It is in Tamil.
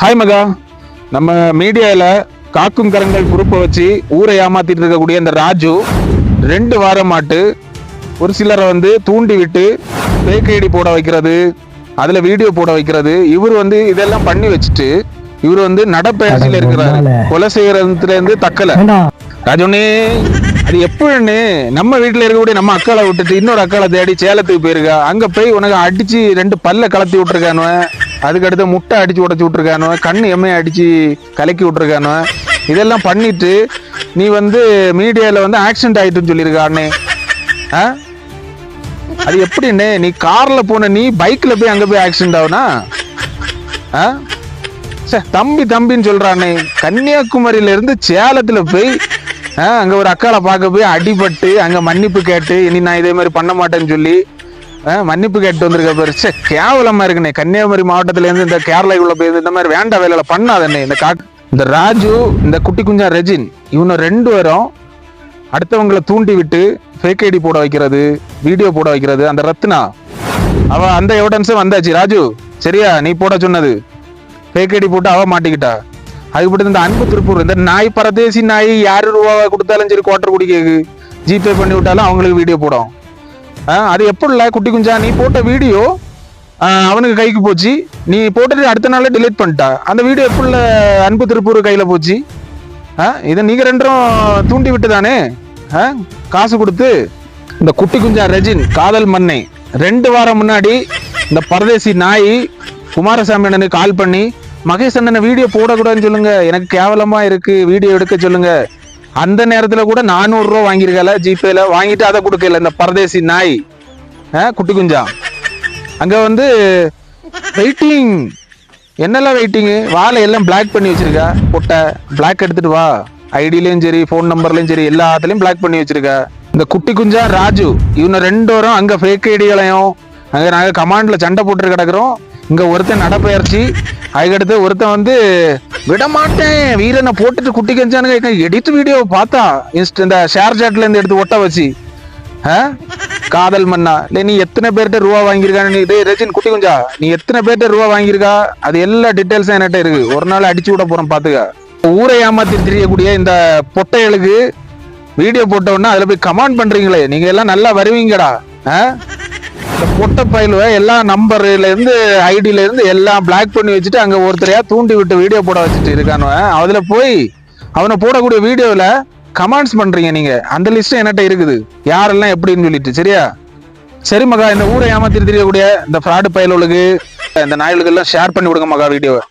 ஹாய் மகா. நம்ம மீடியாவில் காக்கும் கரங்கள் பொறுப்பை வச்சு ஊரை ஏமாத்திட்டு இருக்கக்கூடிய இந்த ராஜு ரெண்டு வாரமாட்டு ஒரு சிலரை வந்து தூண்டி விட்டு fake ஐடி போட வைக்கிறது அதில் வீடியோ போட வைக்கிறது. இவர் வந்து இதெல்லாம் பண்ணி வச்சுட்டு இவர் வந்து நடப்பயிற்சியில் இருக்கிறாரு. கொலை செய்யறதுல இருந்து தக்கலை. ராஜோனே அது எப்படின்னு நம்ம வீட்டுல இருக்கக்கூடிய நம்ம அக்காளை விட்டுட்டு இன்னொரு அக்காளை தேடி சேலத்துக்கு போயிருக்கா. அங்க போய் உனக்கு அடிச்சு ரெண்டு பல்ல கலத்தி விட்டுருக்கானுவ அதுக்கடுத்து முட்டை அடிச்சு உடச்சி விட்ருக்கானோ கண் எம்மையை அடிச்சு கலக்கி விட்ருக்கானோ இதெல்லாம் பண்ணிட்டு நீ வந்து மீடியாவில் வந்து ஆக்சிடென்ட் ஆயிட்டுன்னு சொல்லியிருக்காண்ணே ஆ? அது எப்படிண்ணே நீ காரில் போன நீ பைக்கில் போய் அங்கே போய் ஆக்சிடென்ட் ஆகுனா? ஆ? சே தம்பி தம்பின்னு சொல்கிறானே கன்னியாகுமரியிலேருந்து சேலத்தில் போய் ஆ, அங்கே ஒரு அக்காவை பார்க்க போய் அடிபட்டு அங்கே மன்னிப்பு கேட்டு இனி நான் இதே மாதிரி பண்ண மாட்டேன்னு சொல்லி மன்னிப்பு கேட்டு வந்திருக்க பெருசு கேவலமா இருக்குண்ணே. கன்னியாகுமரி மாவட்டத்துல இருந்து இந்த கேரளாக்குள்ள போய் இந்த மாதிரி வேண்ட வேலையில பண்ணாதண்ணே. இந்த கா இந்த ராஜு இந்த குட்டி குஞ்சா ரெஜின் இவனை ரெண்டு பேரும் அடுத்தவங்களை தூண்டி விட்டு ஃபேக் ஐடி போட வைக்கிறது வீடியோ போட வைக்கிறது அந்த ரத்னா. அவ அந்த எவிடன்ஸும் வந்தாச்சு. ராஜு சரியா? நீ போட சொன்னது. ஃபேக் ஐடி போட்டு அவ மாட்டிக்கிட்டா. அதுக்கு இந்த அன்பு திருப்பூர் இந்த நாய் பரதேசி நாய் யாரு ரூபாவை கொடுத்தாலும் சரி குவார்டர் குடி கேக்கு ஜிபே பண்ணி விட்டாலும் அவங்களுக்கு வீடியோ போடும். அது எப்படில குட்டி குஞ்சா நீ போட்ட வீடியோ அவனுக்கு கைக்கு போச்சு. நீ போட்டது அடுத்த நாளே டிலீட் பண்ணிட்டா. அந்த வீடியோ எப்படில அன்பு திருப்பூர் கையில் போச்சு? ஆ, இதை நீங்கள் ரெண்டும் தூண்டி விட்டு தானே ஆ, காசு கொடுத்து. இந்த குட்டி குஞ்சா ரஜின் காதல் மண்ணை. ரெண்டு வாரம் முன்னாடி இந்த பரதேசி நாய் குமாரசாமி அண்ணனுக்கு கால் பண்ணி மகேஷ் அண்ணனை வீடியோ போடக்கூடாதுன்னு சொல்லுங்க. எனக்கு கேவலமாக இருக்குது வீடியோ எடுக்க சொல்லுங்கள் அந்த நேரத்தில் கூட நானூறுரூவா வாங்கியிருக்கல ஜிபேல. வாங்கிட்டு அதை கொடுக்கல இந்த பரதேசி நாய். ஆ, குட்டி குஞ்சா. அங்கே வந்து வெயிட்டிங் என்னெல்லாம் வெயிட்டிங்கு வாழை எல்லாம் பிளாக் பண்ணி வச்சிருக்கா பொட்டை. பிளாக் எடுத்துட்டு வா. ஐடிலையும் சரி ஃபோன் நம்பர்லையும் சரி எல்லாத்துலேயும் பிளாக் பண்ணி வச்சிருக்கா. இந்த குட்டி குஞ்சா ராஜு இவனை ரெண்டு வரும் அங்கே ஃபேக் ஐடிகளையும் அங்கே நாங்கள் கமாண்டில் சண்டை போட்டு கிடக்குறோம். இங்கே ஒருத்தன் நடப்பெயர்ச்சி அதுக்கடுத்து ஒருத்தன் வந்து விட மாட்டேன் வீரனை போட்டுட்டு குட்டி கஞ்சானுங்க. எடித்து வீடியோ பார்த்தா இன்ஸ்ட் இந்த ஷேர் சாட்ல இருந்து எடுத்து ஒட்ட வச்சு. ஆ? காதல் மன்னா. நீ எத்தனை பேர்கிட்ட ரூபா வாங்கியிருக்கான்னு நீ டேய் ரஜின் குட்டி குஞ்சா நீ எத்தனை பேர்கிட்ட ரூபா வாங்கியிருக்கா? அது எல்லா டீட்டெயில்ஸும் என்கிட்ட இருக்கு. ஒரு நாள் அடிச்சு விட போறோம் பாத்துக்க. ஊரை ஏமாத்தி தெரியக்கூடிய இந்த பொட்டைகளுக்கு வீடியோ போட்டோன்னா அதில் அதுல போய் கமெண்ட் பண்றீங்களே. நீங்க எல்லாம் நல்லா வருவீங்கடா. ஆ? பொட்டை பயிலுவ எல்லா நம்பர்ல இருந்து ஐடில இருந்து எல்லாம் பிளாக் பண்ணி வச்சுட்டு அங்க ஒருத்தரையா தூண்டி விட்டு வீடியோ போட வச்சுட்டு இருக்கானுவன் அதுல போய் அவனை போடக்கூடிய வீடியோல கமெண்ட்ஸ் பண்றீங்க நீங்க. அந்த லிஸ்ட் என்கிட்ட இருக்குது. யாரெல்லாம் எப்படின்னு சொல்லிட்டு சரியா? சரி மகா இந்த ஊரை ஏமாத்திட்டு தெரியக்கூடிய இந்த ஃப்ராடு பயலுகளுக்கு இந்த நாய்களுக்கு எல்லாம் ஷேர் பண்ணி விடுங்க மகா வீடியோவை